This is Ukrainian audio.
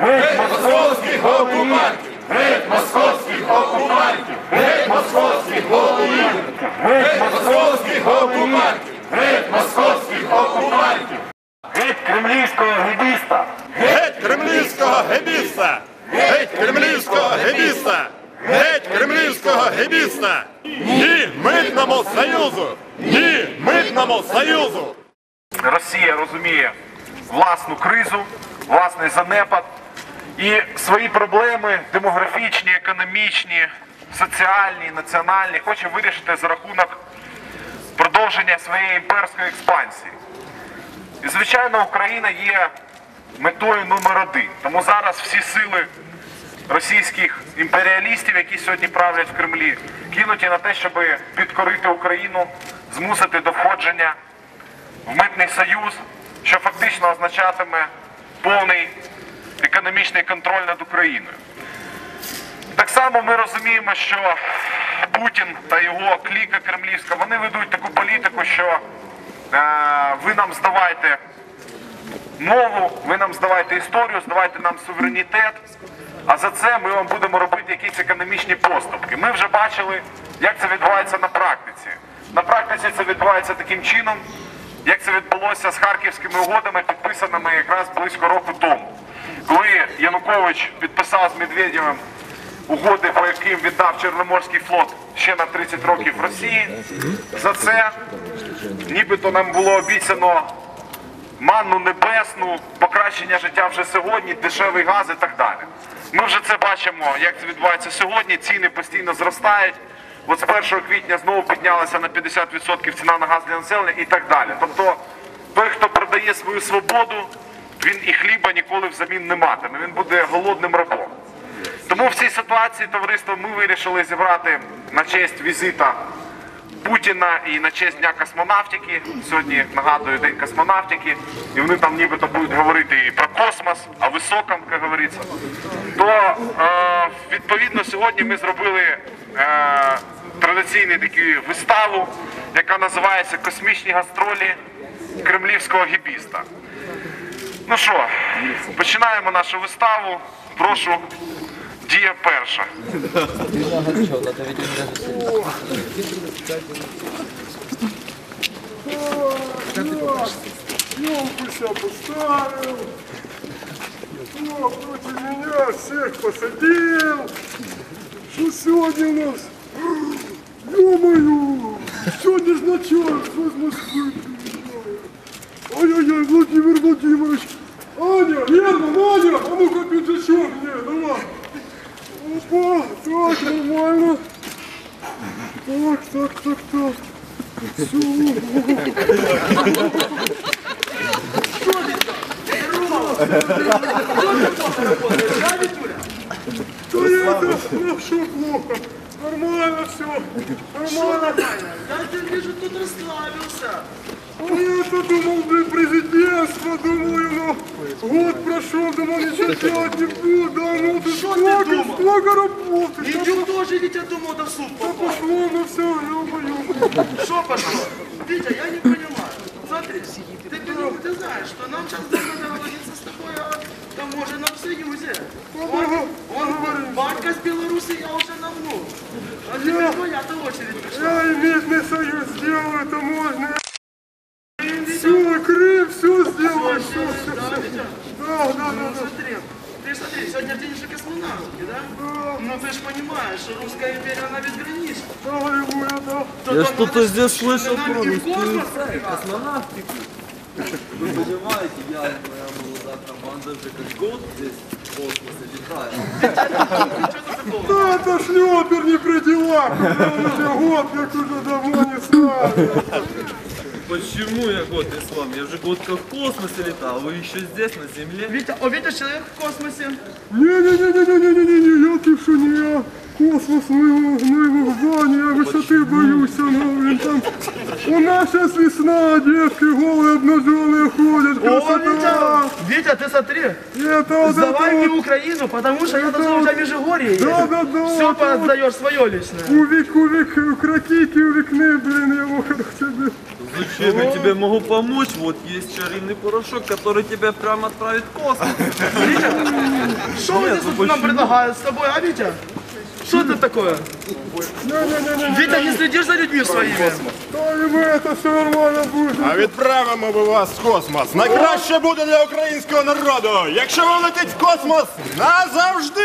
Геть московських окупантів! Геть московських окупантів! Геть московських окупантів! Геть московських окупантів! Геть московських окупантів! Геть кремлівського гібіста! Геть кремлівського гебіста! Геть кремлівського гебіста! Геть кремлівського гебіста! Ні митному союзу! Ні митному союзу! Росія розуміє власну кризу, власний занепад і свої проблеми демографічні, економічні, соціальні, національні хоче вирішити за рахунок продовження своєї імперської експансії. І, звичайно, Україна є метою номер один. Тому зараз всі сили російських імперіалістів, які сьогодні правлять в Кремлі, кинуті на те, щоб підкорити Україну, змусити до входження в митний союз, що фактично означатиме повний економічний контроль над Україною. Так само ми розуміємо, що Путін та його кліка кремлівська вони ведуть таку політику, що е, ви нам здавайте мову, ви нам здавайте історію, здавайте нам суверенітет. А за це ми вам будемо робити якісь економічні поступки. Ми вже бачили, як це відбувається на практиці. На практиці це відбувається таким чином, як це відбулося з харківськими угодами, підписаними якраз близько року тому. Коли Янукович підписав з Медведєвим угоди, по яким віддав Чорноморський флот ще на 30 років Росії, за це нібито нам було обіцяно манну небесну, покращення життя вже сьогодні, дешевий газ і так далі. Ми вже це бачимо, як це відбувається сьогодні. Ціни постійно зростають. От з 1 квітня знову піднялася на 50% ціна на газ для населення і так далі. Тобто той, хто продає свою свободу, він і хліба ніколи взамін не матиме. Він буде голодним рабом. Тому в цій ситуації товариство ми вирішили зібрати на честь візита Путіна і на честь Дня космонавтики. Сьогодні нагадую День космонавтики, і вони там нібито будуть говорити і про космос, а високом, як говориться. То е, відповідно сьогодні ми зробили е, традиційну таку виставу, яка називається Космічні гастролі кремлівського гібіста. Ну що, починаємо нашу виставу. Прошу, дія перша. Сейчас поставил. Кто против меня всех посадил. Что сегодня у нас? Ё-моё! Сегодня ж Москвы приезжает. Нормально. Так, так, так, так. Да это, ну что плохо? Нормально все. Нормально. Я вижу, тут расслабился. А я-то думал, блин, президентство, думаю, ну, год прошел, думал, ничего делать не буду, да ну ты Что ты столько, думал? столько работы, Дюк тоже ведь я думал, да в суп да попал. пошло, ну все, ё-моё. Что пошло? Витя, я не понимаю. Смотри, ты, понимаешь, ты знаешь, что нам сейчас нужно договориться с тобой о таможенном союзе. Он, он, Батька с Беларуси я уже нагнул. А теперь твоя-то очередь пришла. Я и местный союз сделаю, это можно. Все, Крым, все сделаю, все, все, Да, все. Да, да, да, Ну да. смотри, ты смотри, сегодня день же космонавтики, да? Ну ты же понимаешь, что русская империя, она безгранична. Да, это. То Я что-то здесь слышал про русскую космонавтику. Вы понимаете, я моя молодая команда уже как год здесь в космосе летаем. Да, это шлепер не при делах, уже год, как уже давно не с нами. Почему я год вами? Я уже год как в космосе летал, вы еще здесь, на Земле? Витя, о, Витя, человек в космосе. Не-не-не-не-не-не-не, я что, не я. Космос моего, моего здания, я высоты боюсь, ну, блин, там. У нас сейчас весна, детки голые, обнаженные ходят, О, красота. Витя, Витя, ты смотри. Это вот Сдавай это мне вот, Украину, потому что я должен у тебя Межигорье Да, да, да, Все вот это отдаешь свое личное. Кубик, кубик, крокики увекны, блин, я его тебе. Зачем я тебе могу помочь? Вот есть чарівний порошок, который тебя прямо отправит в космос. Что вы здесь вот нам предлагают с тобой, а, Витя? Что это такое? Витя, не следишь за людьми ви, це все нормально буде. А відправимо ми вас в космос. Найкраще буде для українського народу, якщо ви летить в космос назавжди!